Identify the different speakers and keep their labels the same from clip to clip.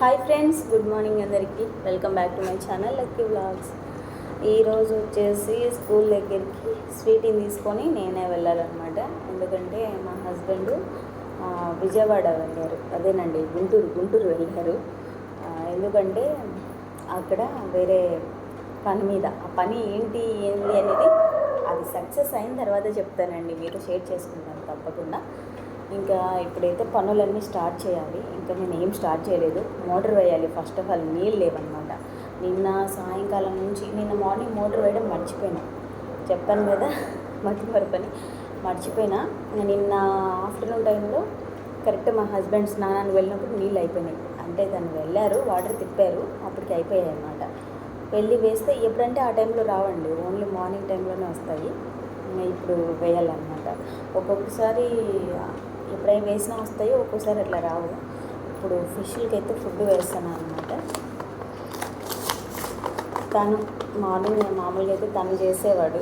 Speaker 1: Hi friends good morning అందరికీ. Welcome back to my channel Lucky vlogs ఈరోజు వచ్చేసి school దగ్గరికి స్వీట్ని తీసుకొని నేనే వెళ్ళాలన్నమాట. ఎందుకంటే మా హస్బెండ్ విజయవాడ వెళ్ళారు. అదేనండి గుంటూరు గుంటూరు వెళ్ళారు. ఎందుకంటే అక్కడ వేరే పని మీద ఆ పని ఏంటి ఏంటి అనేది అది సక్సెస్ అయిన తర్వాత చెప్తానండి. మీరు షేర్ చేసుకుంటాను తప్పకుండా. ఇంకా ఇప్పుడైతే పనులన్నీ స్టార్ట్ చేయాలి. ఇంకా నేను ఏం స్టార్ట్ చేయలేదు. మోటార్ వేయాలి ఫస్ట్ ఆఫ్ ఆల్. నీళ్ళు లేవన్నమాట. నిన్న సాయంకాలం నుంచి నిన్న మార్నింగ్ మోటార్ వేయడం మర్చిపోయినా. చెప్పాను కదా మతి మరపని. మర్చిపోయినా. నిన్న ఆఫ్టర్నూన్ టైంలో కరెక్ట్ మా హస్బెండ్ స్నానానికి వెళ్ళినప్పుడు నీళ్ళు అయిపోయినాయి. అంటే దాన్ని వెళ్ళారు వాటర్ తిప్పారు. అప్పటికి అయిపోయాయి అన్నమాట వెళ్ళి వేస్తే ఎప్పుడంటే ఆ టైంలో రావండి. ఓన్లీ మార్నింగ్ టైంలోనే వస్తాయి. ఇప్పుడు వేయాలన్నమాట. ఒక్కొక్కసారి ఎప్పుడైనా వేసినా వస్తాయి ఒక్కోసారి అట్లా రావు. ఇప్పుడు ఫిష్లకి అయితే ఫుడ్ వేస్తాను అనమాట తను మార్నింగ్ మామూలుగా అయితే తను చేసేవాడు.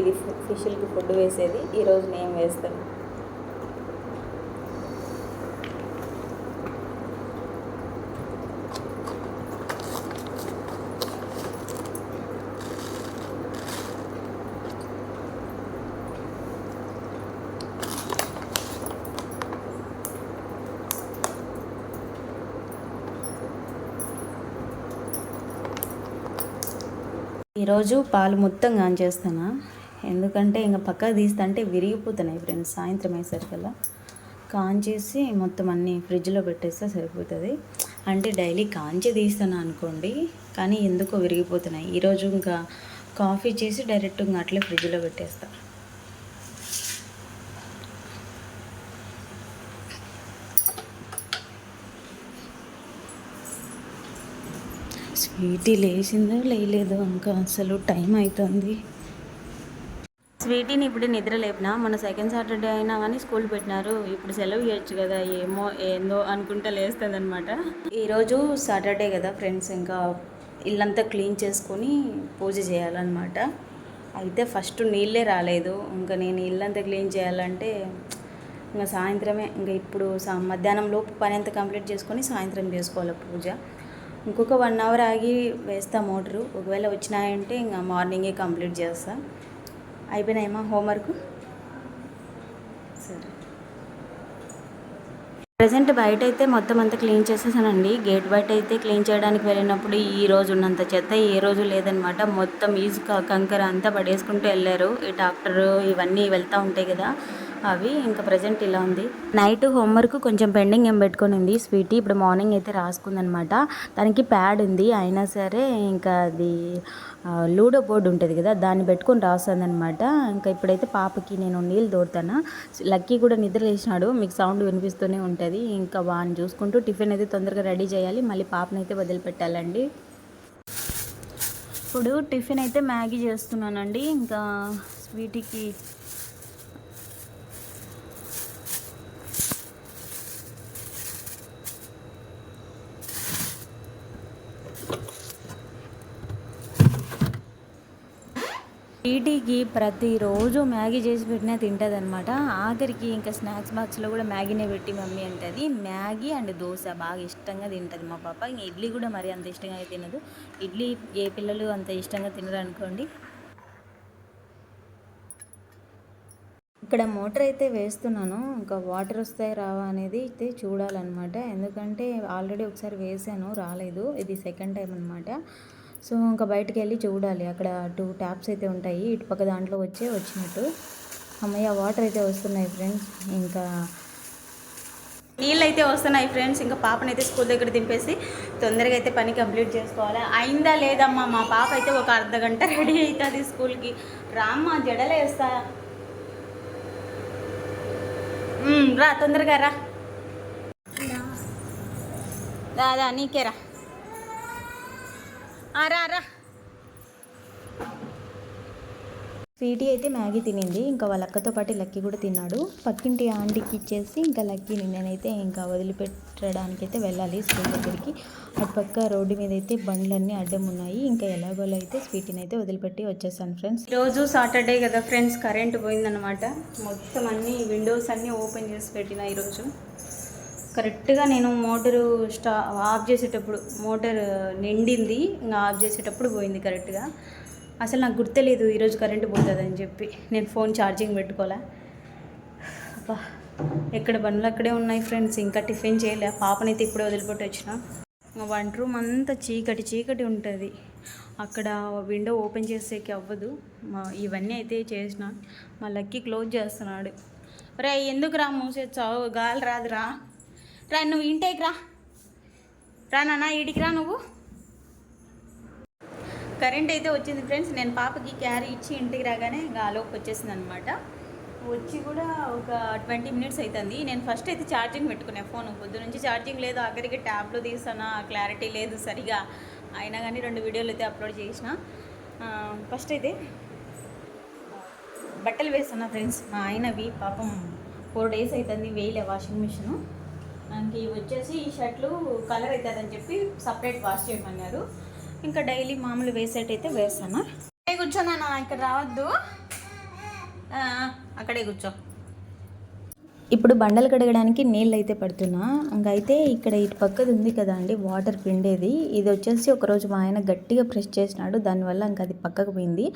Speaker 1: ఇది ఫిష్లకి ఫుడ్ వేసేది. ఈరోజు నేను వేస్తాను. ఈరోజు పాలు మొత్తం కాంచేస్తాను ఎందుకంటే ఇంకా పక్కకు తీస్తుంటే విరిగిపోతున్నాయి ఫ్రెండ్స్ సాయంత్రం అయ్యేసరికల్లా. కాంచేసి మొత్తం అన్నీ ఫ్రిడ్జ్లో పెట్టేస్తే సరిపోతుంది. అంటే డైలీ కాంచి తీస్తాను అనుకోండి కానీ ఎందుకో విరిగిపోతున్నాయి. ఈరోజు ఇంకా కాఫీ చేసి డైరెక్ట్ ఇంకా అట్లే ఫ్రిడ్జ్లో పెట్టేస్తాను స్వీటీ లేచిందో లేయలేదో ఇంకా అసలు టైం అవుతుంది స్వీటీని ఇప్పుడు నిద్ర లేపినా మన సెకండ్ సాటర్డే అయినా కానీ స్కూల్ పెట్టినారు. ఇప్పుడు సెలవు ఇవ్వచ్చు కదా ఏమో ఏందో అనుకుంటా లేస్తుంది అనమాట ఈరోజు సాటర్డే కదా ఫ్రెండ్స్ ఇంకా ఇల్లంతా క్లీన్ చేసుకొని పూజ చేయాలన్నమాట. అయితే ఫస్ట్ నీళ్ళే రాలేదు. ఇంకా నేను ఇల్లంతా క్లీన్ చేయాలంటే ఇంకా సాయంత్రమే ఇంకా ఇప్పుడు సా- మధ్యాహ్నం లోపు పని అంతా కంప్లీట్ చేసుకొని సాయంత్రం చేసుకోవాలి పూజ. ఇంకొక వన్ అవర్ ఆగి వేస్తా మోటరు ఒకవేళ వచ్చినాయంటే ఇంకా మార్నింగే కంప్లీట్ చేస్తా. అయిపోయినాయమ్మా హోంవర్క్ సరే. ప్రజెంట్ బయట అయితే మొత్తం అంతా క్లీన్ చేసేసానండి. గేట్ బయట అయితే క్లీన్ చేయడానికి వెళ్ళినప్పుడు ఈ రోజు ఉన్నంత చెత్త ఏ రోజు లేదనమాట. మొత్తం ఇసుక కంకర అంతా పడేసుకుంటూ వెళ్ళారు. ఈ డాక్టర్ ఇవన్నీ వెళ్తూ ఉంటాయి కదా. అవి ఇంకా ప్రజెంట్ ఇలా ఉంది. నైట్ హోంవర్క్ కొంచెం పెండింగ్ ఏం పెట్టుకునింది స్వీటీ ఇప్పుడు మార్నింగ్ అయితే రాసుకుందనమాట. దానికి ప్యాడ్ ఉంది. అయినా సరే ఇంకా అది లూడో బోర్డు ఉంటుంది కదా దాన్ని పెట్టుకొని రాస్తుందనమాట. ఇంకా ఇప్పుడైతే పాపకి నేను నీళ్ళు తోడుతాను. లక్కీ కూడా నిద్ర లేచినాడు. మీకు సౌండ్ వినిపిస్తూనే ఉంటుంది. ఇంకా వాడిని చూసుకుంటూ టిఫిన్ అయితే తొందరగా రెడీ చేయాలి. మళ్ళీ పాపని అయితే వదిలిపెట్టాలండి. ఇప్పుడు టిఫిన్ అయితే మ్యాగీ చేస్తున్నానండి. ఇంకా స్వీటీకి ఈటీకి ప్రతిరోజు మ్యాగీ చేసి పెట్టినా తింటుంది అనమాట ఆఖరికి ఇంకా స్నాక్స్ బాక్స్లో కూడా మ్యాగీనే పెట్టి మమ్మీ అంటది మ్యాగీ అండ్ దోశ బాగా ఇష్టంగా తింటుంది మా పాప. ఇంకా ఇడ్లీ కూడా మరి అంత ఇష్టంగా తినదు. ఇడ్లీ ఏ పిల్లలు అంత ఇష్టంగా తినరు అనుకోండి. ఇక్కడ మోటార్ అయితే వేస్తున్నాను. ఇంకా వాటర్ వస్తాయి రావా అనేది అయితే చూడాలన్నమాట. ఎందుకంటే ఆల్రెడీ ఒకసారి వేసాను రాలేదు. ఇది సెకండ్ టైం అనమాట సో ఇంకా బయటికి వెళ్ళి చూడాలి. అక్కడ టూ ట్యాప్స్ అయితే ఉంటాయి. ఇటుపక్క దాంట్లో వచ్చే వచ్చినట్టు. అమ్మయ్య వాటర్ అయితే వస్తున్నాయి ఫ్రెండ్స్ ఇంకా నీళ్ళు అయితే వస్తున్నాయి ఫ్రెండ్స్ ఇంకా పాపనైతే అయితే స్కూల్ దగ్గర దింపేసి తొందరగా అయితే పని కంప్లీట్ చేసుకోవాలి? అయిందా లేదమ్మా? మా పాప అయితే ఒక అర్ధ గంట రెడీ అవుతుంది స్కూల్కి రామ్మా జడలే వేస్తా. రా తొందరగా రా. దాదా నీకే రా. రా రా స్వీటీ అయితే మ్యాగీ తినింది. ఇంకా వాళ్ళ అక్కతో పాటు లక్కీ కూడా తిన్నాడు. పక్కింటి ఆంటీకి ఇచ్చేసి ఇంకా లక్కీని నేనైతే ఇంకా వదిలిపెట్టడానికి అయితే వెళ్ళాలి స్కూల్ దగ్గరికి. అటు పక్క రోడ్డు మీద అయితే బండ్లన్నీ అడ్డం ఉన్నాయి. ఇంకా ఎలాగోలా అయితే స్వీటీని అయితే వదిలిపెట్టి వచ్చేసాను ఫ్రెండ్స్. రోజు సాటర్డే కదా ఫ్రెండ్స్ కరెంట్ పోయిందనమాట మొత్తం అన్ని విండోస్ అన్నీ ఓపెన్ చేసి పెట్టిన ఈరోజు. కరెక్ట్గా నేను మోటరు స్టా ఆఫ్ చేసేటప్పుడు మోటర్ నిండింది ఇంకా ఆఫ్ చేసేటప్పుడు పోయింది కరెక్ట్గా. అసలు నాకు గుర్తులేదు ఈరోజు కరెంటు పోతుందని చెప్పి. నేను ఫోన్ ఛార్జింగ్ పెట్టుకోలే. అబ్బా ఎక్కడ పనులు అక్కడే ఉన్నాయి ఫ్రెండ్స్. ఇంకా టిఫిన్ చేయలే. పాపనైతే ఇప్పుడే వదిలిపెట్టి వచ్చిన. మా వంట రూమ్ అంతా చీకటి చీకటి ఉంటుంది. అక్కడ విండో ఓపెన్ చేసేకి అవ్వదు. ఇవన్నీ అయితే చేసిన. మా లక్కీ క్లోజ్ చేస్తున్నాడు. రే ఎందుకు రా మూసేచ్చావు గాలి రాదురా. రా నువ్వు ఇంటికి రా. రా నాన్న ఇడికి రా నువ్వు. కరెంట్ అయితే వచ్చింది ఫ్రెండ్స్ నేను పాపకి క్యారీ ఇచ్చి ఇంటికి రాగానే గాలోకి వచ్చేసింది అనమాట వచ్చి కూడా ఒక ట్వంటీ మినిట్స్ అవుతుంది నేను ఫస్ట్ అయితే ఛార్జింగ్ పెట్టుకునే ఫోన్ పొద్దు నుంచి ఛార్జింగ్ లేదు. ఆఖరికి ట్యాబ్లో తీసానా క్లారిటీ లేదు సరిగా. అయినా కానీ రెండు వీడియోలు అయితే అప్లోడ్ చేసిన. ఫస్ట్ అయితే బట్టలు వేస్తున్నా ఫ్రెండ్స్ మా ఆయనవి పాపం ఫోర్ డేస్ అవుతుంది వేయలే వాషింగ్ మిషన్ మనకి వచ్చేసి ఈ షర్ట్లు కలర్ అవుతుందని చెప్పి సపరేట్ వాష్ చేయమన్నారు. ఇంకా డైలీ మామూలు వేసేటైతే వేస్తాను? అక్కడే కూర్చోనా ఇక్కడ రావద్దు. అక్కడే కూర్చో. ఇప్పుడు బండలు కడగడానికి నీళ్ళు అయితే పడుతున్నా. ఇంకా అయితే ఇక్కడ ఇటు పక్కది ఉంది కదా అండి వాటర్ పిండేది. ఇది వచ్చేసి ఒకరోజు మా ఆయన గట్టిగా ప్రెస్ చేసినాడు దానివల్ల ఇంకా అది పక్కకు పోయింది.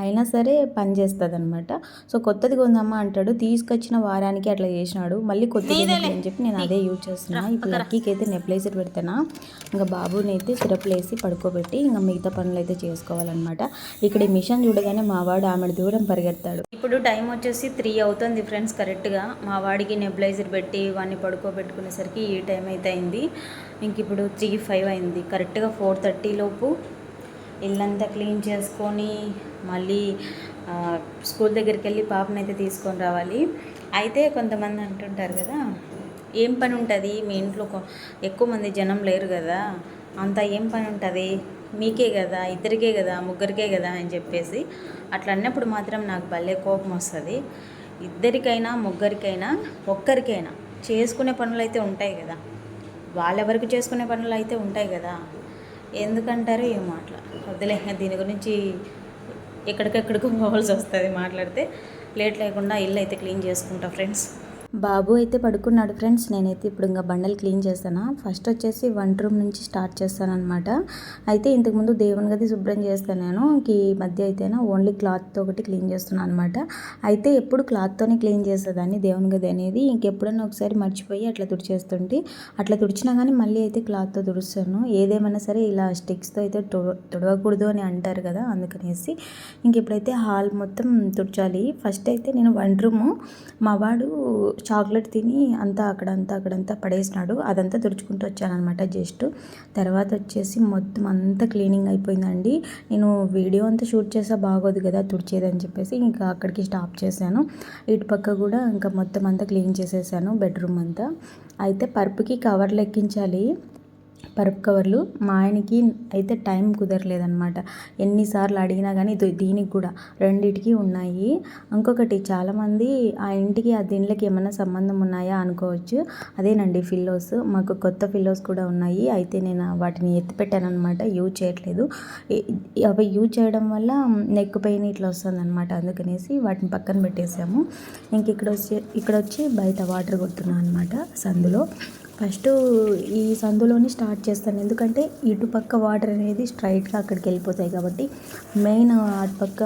Speaker 1: అయినా సరే పని చేస్తుంది అనమాట సో కొత్తది కొందమ్మా అంటాడు తీసుకొచ్చిన వారానికి అట్లా చేసినాడు. మళ్ళీ కొత్తది అని చెప్పి నేను అదే యూజ్ చేస్తున్నా. ఇప్పుడు లక్కీకి అయితే నెప్లైజర్ పెడతానా? ఇంకా బాబుని అయితే సిరప్లు వేసి పడుకోబెట్టి ఇంకా మిగతా పనులు అయితే చేసుకోవాలన్నమాట. ఇక్కడ ఈ మిషన్ చూడగానే మా వాడు ఆమె దూరం పరిగెడతాడు ఇప్పుడు టైం వచ్చేసి త్రీ అవుతుంది ఫ్రెండ్స్ కరెక్ట్గా. మా వాడికి నెబులైజర్ పెట్టి వాడిని పడుకోబెట్టుకునేసరికి ఈ టైం అయితే అయింది. ఇంక ఇప్పుడు త్రీ ఫైవ్ అయింది. కరెక్ట్గా ఫోర్ థర్టీ లోపు ఇల్లంతా క్లీన్ చేసుకొని మళ్ళీ స్కూల్ దగ్గరికి వెళ్ళి పాపని అయితే తీసుకొని రావాలి. అయితే కొంతమంది అంటుంటారు కదా ఏం పని ఉంటుంది? మీ ఇంట్లో ఎక్కువ మంది జనం లేరు కదా అంత ఏం పని ఉంటుంది? మీకే కదా ఇద్దరికే కదా ముగ్గురికే కదా అని చెప్పేసి అట్లా అన్నప్పుడు మాత్రం నాకు భలే కోపం వస్తుంది. ఇద్దరికైనా ముగ్గురికైనా ఒక్కరికైనా చేసుకునే పనులు అయితే ఉంటాయి కదా. వాళ్ళెవరికి చేసుకునే పనులు అయితే ఉంటాయి కదా. ఎందుకంటారు ఏ మాటల వద్దులే దీని గురించి ఎక్కడికెక్కడికో పోవాల్సి వస్తుంది మాట్లాడితే. లేట్ లేకుండా ఇల్లు అయితే క్లీన్ చేసుకుంటా ఫ్రెండ్స్. బాబు అయితే పడుకున్నాడు ఫ్రెండ్స్. నేనైతే ఇప్పుడు ఇంకా బండలు క్లీన్ చేస్తాను. ఫస్ట్ వచ్చేసి వంట రూమ్ నుంచి స్టార్ట్ చేస్తాను అనమాట అయితే ఇంతకుముందు దేవుని గది శుభ్రం చేస్తాను నేను ఈ మధ్య అయితేనా ఓన్లీ క్లాత్తో ఒకటి క్లీన్ చేస్తున్నాను అనమాట అయితే ఎప్పుడు క్లాత్తోనే క్లీన్ చేసేదాన్ని దేవుని గది అనేది. ఇంకెప్పుడైనా ఒకసారి మర్చిపోయి అట్లా తుడిచేస్తుంటే అట్లా తుడిచినా కానీ మళ్ళీ అయితే క్లాత్తో తుడుస్తాను. ఏదేమైనా సరే ఇలా స్టిక్స్తో అయితే తుడవకూడదు అని అంటారు కదా అందుకనేసి ఇంక ఇప్పుడైతే హాల్ మొత్తం తుడిచాలి. ఫస్ట్ అయితే నేను వంట రూము. మా వాడు చాక్లెట్ తిని అంతా అక్కడంతా అక్కడంతా పడేసినాడు. అదంతా తుడుచుకుంటూ వచ్చానమాట జస్ట్. తర్వాత వచ్చేసి మొత్తం అంతా క్లీనింగ్ అయిపోయిందండి. నేను వీడియో అంతా షూట్ చేసా బాగోదు కదా తుడిచేదని చెప్పేసి ఇంకా అక్కడికి స్టాప్ చేశాను. ఇటు పక్క కూడా ఇంకా మొత్తం అంతా క్లీన్ చేసేసాను బెడ్రూమ్ అంతా. అయితే పరుపుకి కవర్లు ఎక్కించాలి. పరుపు కవర్లు మా ఆయనకి అయితే టైం కుదరలేదనమాట ఎన్నిసార్లు అడిగినా కానీ దీనికి కూడా రెండిటికి ఉన్నాయి. ఇంకొకటి చాలామంది ఆ ఇంటికి ఆ దీనిలోకి ఏమైనా సంబంధం ఉన్నాయా అనుకోవచ్చు. అదేనండి ఫిల్లోస్. మాకు కొత్త ఫిల్లోస్ కూడా ఉన్నాయి. అయితే నేను వాటిని ఎత్తిపెట్టాను అనమాట యూజ్ చేయట్లేదు. అవి యూజ్ చేయడం వల్ల నెక్ పెయిన్ ఇట్లా వస్తుంది అనమాట అందుకనేసి వాటిని పక్కన పెట్టేసాము. ఇంక ఇక్కడ వచ్చి ఇక్కడ వచ్చి బయట వాటర్ కొడుతున్నాను అనమాట సందులో. ఫస్ట్ ఈ సందులోనే స్టార్ట్ చేస్తాను. ఎందుకంటే ఇటుపక్క వాటర్ అనేది స్ట్రైట్గా అక్కడికి వెళ్ళిపోతాయి కాబట్టి మెయిన్ అటుపక్క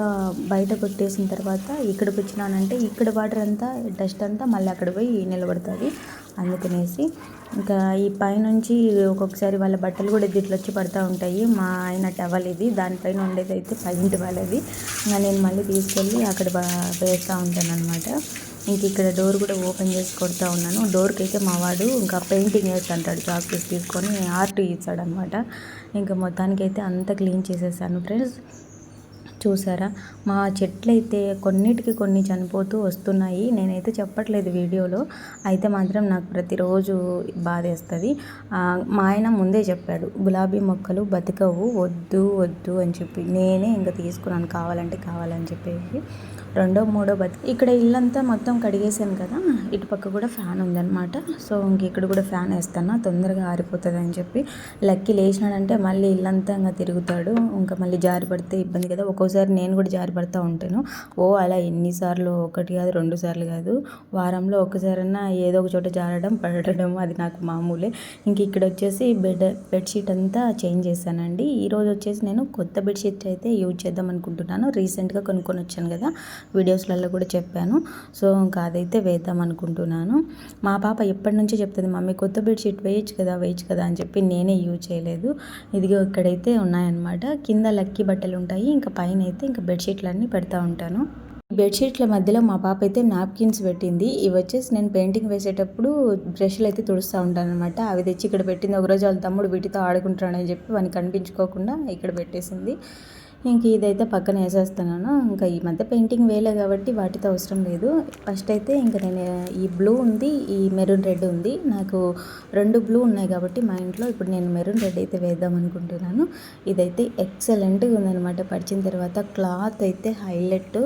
Speaker 1: బయట కొట్టేసిన తర్వాత ఇక్కడికి వచ్చినానంటే ఇక్కడ వాటర్ అంతా డస్ట్ అంతా మళ్ళీ అక్కడ పోయి నిలబడుతుంది. అందుకనేసి ఇంకా ఈ పైనుంచి ఒక్కొక్కసారి వాళ్ళ బట్టలు కూడా ఇట్లా వచ్చి పడుతూ ఉంటాయి. మా ఆయన టవల్ ఇది దానిపైన ఉండేది అయితే పైంటి వాళ్ళది. ఇంకా నేను మళ్ళీ తీసుకెళ్ళి అక్కడ వేస్తూ ఉంటాను అనమాట ఇంక ఇక్కడ డోర్ కూడా ఓపెన్ చేసి కొడుతూ ఉన్నాను. డోర్కి అయితే మా వాడు ఇంకా పెయింటింగ్ వేసి అంటాడు చాక్ పీస్ తీసుకొని ఆర్ట్ ఇచ్చాడనమాట ఇంకా మొత్తానికి అయితే అంతా క్లీన్ చేసేసాను ఫ్రెండ్స్ చూసారా? మా చెట్లు అయితే కొన్నిటికి కొన్ని చనిపోతూ వస్తున్నాయి. నేనైతే చెప్పట్లేదు వీడియోలో. అయితే మాత్రం నాకు ప్రతిరోజు బాధేస్తుంది. మా ఆయన ముందే చెప్పాడు గులాబీ మొక్కలు బతకవు వద్దు వద్దు అని చెప్పి. నేనే ఇంకా తీసుకున్నాను కావాలంటే కావాలని చెప్పేసి. రెండో మూడో బతి ఇక్కడ ఇల్లంతా మొత్తం కడిగేసాను కదా ఇటు పక్క కూడా ఫ్యాన్ ఉందన్నమాట. సో ఇంక ఇక్కడ కూడా ఫ్యాన్ వేస్తాను తొందరగా ఆరిపోతుంది అని చెప్పి. లక్కీ లేచినాడంటే మళ్ళీ ఇల్లంతా ఇంకా తిరుగుతాడు ఇంకా మళ్ళీ జారి పడితే ఇబ్బంది కదా. ఒక్కోసారి నేను కూడా జారి పడుతూ ఉంటాను. ఓ అలా ఎన్నిసార్లు ఒకటి కాదు రెండు సార్లు కాదు. వారంలో ఒక్కసారైనా ఏదో ఒక చోట జారడం పడడం అది నాకు మామూలే. ఇంక ఇక్కడ వచ్చేసి బెడ్ బెడ్షీట్ అంతా చేంజ్ చేశానండి. ఈరోజు వచ్చేసి నేను కొత్త బెడ్షీట్ అయితే యూజ్ చేద్దాం అనుకుంటున్నాను. రీసెంట్గా కొనుక్కొని వచ్చాను కదా వీడియోస్లలో కూడా చెప్పాను. సో ఇంకా అదైతే వేద్దాం అనుకుంటున్నాను. మా పాప ఎప్పటి నుంచో చెప్తుంది మమ్మీ కొత్త బెడ్షీట్ వేయచ్చు కదా వేయచ్చు కదా అని చెప్పి నేనే యూజ్ చేయలేదు. ఇదిగో ఇక్కడైతే ఉన్నాయన్నమాట. కింద లక్కీ బట్టలు ఉంటాయి ఇంకా పైన అయితే ఇంకా బెడ్షీట్లన్నీ పెడతా ఉంటాను. బెడ్షీట్ల మధ్యలో మా పాప అయితే నాప్కిన్స్ పెట్టింది. ఇవి వచ్చేసి నేను పెయింటింగ్ వేసేటప్పుడు బ్రష్లు అయితే తుడుస్తూ ఉంటాను అనమాట అవి తెచ్చి ఇక్కడ పెట్టింది. ఒకరోజు వాళ్ళ తమ్ముడు వీటితో ఆడుకుంటాడని చెప్పి వానికి కనిపించుకోకుండా ఇక్కడ పెట్టేసింది. ఇంక ఇదైతే పక్కన వేసేస్తున్నాను. ఇంకా ఈ మధ్య పెయింటింగ్ వేలే కాబట్టి వాటితో అవసరం లేదు. ఫస్ట్ అయితే ఇంకా నేను ఈ బ్లూ ఉంది ఈ మెరూన్ రెడ్ ఉంది. నాకు రెండు బ్లూ ఉన్నాయి కాబట్టి మా ఇంట్లో ఇప్పుడు నేను మెరూన్ రెడ్ అయితే వేద్దాం అనుకుంటున్నాను. ఇదైతే ఎక్సలెంట్గా ఉందనమాట పడిచిన తర్వాత క్లాత్ అయితే హైలైట్.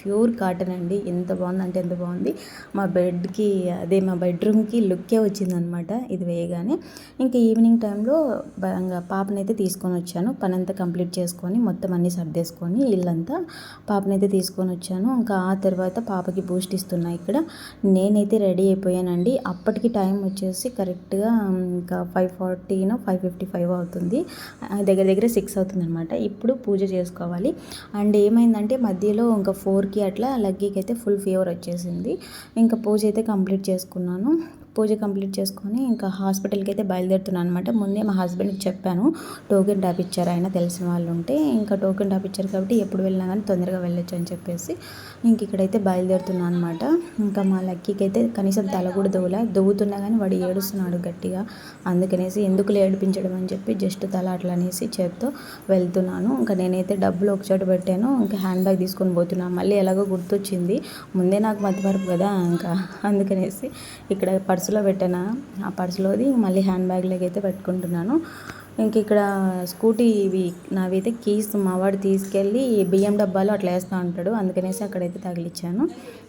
Speaker 1: ప్యూర్ కాటన్ అండి. ఎంత బాగుంది అంటే ఎంత బాగుంది. మా బెడ్కి అదే మా బెడ్రూమ్కి లుక్కే వచ్చిందనమాట ఇది వేయగానే. ఇంకా ఈవినింగ్ టైంలో పాపనైతే తీసుకొని వచ్చాను. పని అంతా కంప్లీట్ చేసుకొని మొత్తం అన్నీ సర్దేసుకొని ఇల్లంతా పాపనైతే తీసుకొని వచ్చాను. ఇంకా ఆ తర్వాత పాపకి బూస్ట్ ఇస్తున్నా ఇక్కడ. నేనైతే రెడీ అయిపోయానండి. అప్పటికి టైం వచ్చేసి కరెక్ట్గా ఇంకా ఫైవ్ ఫార్టీనో ఫైవ్ ఫిఫ్టీ ఫైవ్ అవుతుంది. దగ్గర దగ్గర సిక్స్ అవుతుంది అనమాట ఇప్పుడు పూజ చేసుకోవాలి. అండ్ ఏమైందంటే మధ్యలో ఇంకా ఫోర్ మూడుకి అట్లా లగ్గీకి అయితే ఫుల్ ఫీవర్ వచ్చేసింది. ఇంకా పూజ అయితే కంప్లీట్ చేసుకున్నాను. పూజ కంప్లీట్ చేసుకొని ఇంకా హాస్పిటల్కి అయితే బయలుదేరుతున్నాను అనమాట ముందే మా హస్బెండ్కి చెప్పాను టోకెన్ రాపిచ్చారు ఆయన తెలిసిన వాళ్ళు ఉంటే. ఇంకా టోకెన్ రాపిచ్చారు కాబట్టి ఎప్పుడు వెళ్ళినా కానీ తొందరగా వెళ్ళొచ్చు అని చెప్పేసి ఇంక ఇక్కడైతే బయలుదేరుతున్నాను అనమాట ఇంకా మా లక్కీకి అయితే కనీసం తల కూడా దువ్వలే దువ్వుతున్నా కానీ వాడు ఏడుస్తున్నాడు గట్టిగా. అందుకనేసి ఎందుకు ఏడిపించడం అని చెప్పి జస్ట్ తల అట్లా అనేసి చేత్తో వెళ్తున్నాను. ఇంకా నేనైతే డబ్బులు ఒక చోట పెట్టాను ఇంకా హ్యాండ్ బ్యాగ్ తీసుకొని పోతున్నాను. మళ్ళీ ఎలాగో గుర్తొచ్చింది ముందే నాకు మతిమరుపు కదా ఇంకా. అందుకనేసి ఇక్కడ పర్సులో పెట్టాను? ఆ పర్సులోది మళ్ళీ హ్యాండ్ బ్యాగ్లోకి అయితే పెట్టుకుంటున్నాను. ఇంక ఇక్కడ స్కూటీ ఇవి నావైతే కీస్ మావాడు తీసుకెళ్ళి బియ్యం డబ్బాలో అట్లా వేస్తూ ఉంటాడు. అందుకనేసి అక్కడైతే తగిలిచ్చాను.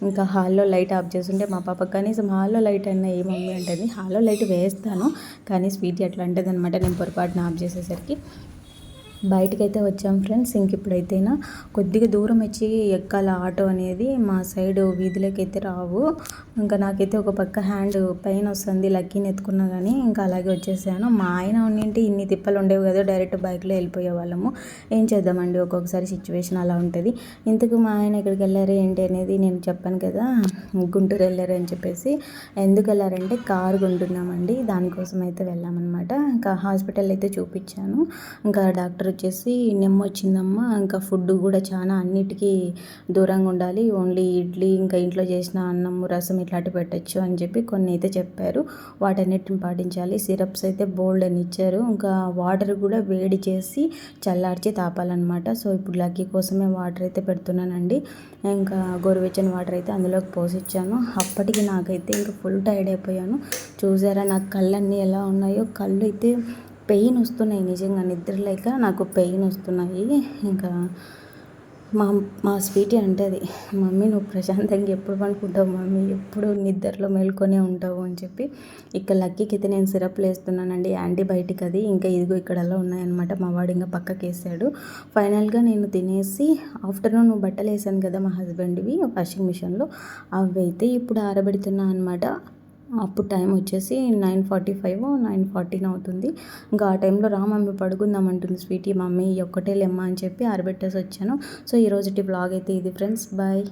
Speaker 1: ఇంకా హాల్లో లైట్ ఆఫ్ చేస్తుంటే మా పాప కనీసం హాల్లో లైట్ అయినా ఏ మమ్మీ అంటుంది. హాల్లో లైట్ వేస్తాను. కానీ స్వీట్ ఎట్లా అంటుంది అనమాట నేను పొరపాటున ఆఫ్ చేసేసరికి. బయటకైతే వచ్చాం ఫ్రెండ్స్. ఇంక ఇప్పుడైతేనా కొద్దిగా దూరం వచ్చి ఎక్కాల ఆటో అనేది మా సైడ్ వీధిలోకి అయితే రావు. ఇంకా నాకైతే ఒక పక్క హ్యాండ్ పెయిన్ వస్తుంది లక్కీని ఎత్తుకున్నా కానీ ఇంకా అలాగే వచ్చేసాను. మా ఆయన ఉండింటే ఇన్ని తిప్పలు ఉండేవి కదా డైరెక్ట్ బైక్లో వెళ్ళిపోయే వాళ్ళము. ఏం చేద్దామండి? ఒక్కొక్కసారి సిచ్యువేషన్ అలా ఉంటుంది. ఇంతకు మా ఆయన ఎక్కడికి వెళ్ళారు ఏంటి అనేది నేను చెప్పాను కదా గుంటూరు వెళ్ళారు అని చెప్పేసి. ఎందుకు వెళ్ళారంటే కారు కొంటున్నామండి దానికోసం అయితే వెళ్ళామన్నమాట. ఇంకా హాస్పిటల్ అయితే చూపించాను. ఇంకా డాక్టర్ వచ్చేసి నిమ్మ వచ్చిందమ్మా ఇంకా ఫుడ్ కూడా చాలా అన్నిటికీ దూరంగా ఉండాలి. ఓన్లీ ఇడ్లీ ఇంకా ఇంట్లో చేసిన అన్నం రసం ఇట్లాంటి పెట్టచ్చు అని చెప్పి కొన్ని అయితే చెప్పారు. వాటన్నిటిని పాటించాలి. సిరప్స్ అయితే బోల్డ్ అని ఇచ్చారు. ఇంకా వాటర్ కూడా వేడి చేసి చల్లార్చి తాపాలన్నమాట. సో ఇప్పుడు లక్కీ కోసమే వాటర్ అయితే పెడుతున్నానండి. ఇంకా గోరువెచ్చని వాటర్ అయితే అందులోకి పోసిచ్చాను. అప్పటికి నాకైతే ఇంకా ఫుల్ టైర్డ్ అయిపోయాను. చూసారా నాకు కళ్ళన్నీ ఎలా ఉన్నాయో. కళ్ళు అయితే పెయిన్ వస్తున్నాయి నిజంగా నిద్ర లేక నాకు పెయిన్ వస్తున్నాయి. ఇంకా మా మా స్వీటీ అంటది మమ్మీ నువ్వు ప్రశాంతంగా ఎప్పుడు పనుకుంటావు మమ్మీ ఎప్పుడు నిద్రలో మేల్కొనే ఉంటావు? అని చెప్పి ఇక్కడ లక్కీకి అయితే నేను సిరప్లు వేస్తున్నానండి యాంటీబయాటిక్ అది. ఇంకా ఇదిగో ఇక్కడలా ఉన్నాయన్నమాట మా వాడు ఇంకా పక్కకి వేసాడు ఫైనల్గా నేను తినేసి ఆఫ్టర్నూన్ బట్టలు వేసాను కదా మా హస్బెండ్వి వాషింగ్ మిషన్లో అవి అయితే ఇప్పుడు ఆరబెడుతున్నా అనమాట అప్పుడు టైం వచ్చేసి nine forty five nine forty అవుతుంది. ఇంకా ఆ టైంలో రా మమ్మీ పడుకుందాం అంటుంది స్వీటీ. మమ్మీ ఒక్కటే లెమ్మ అని చెప్పి ఆరబెట్టేసి వచ్చాను. సో ఈరోజుటి బ్లాగ్ అయితే ఇది ఫ్రెండ్స్. బాయ్.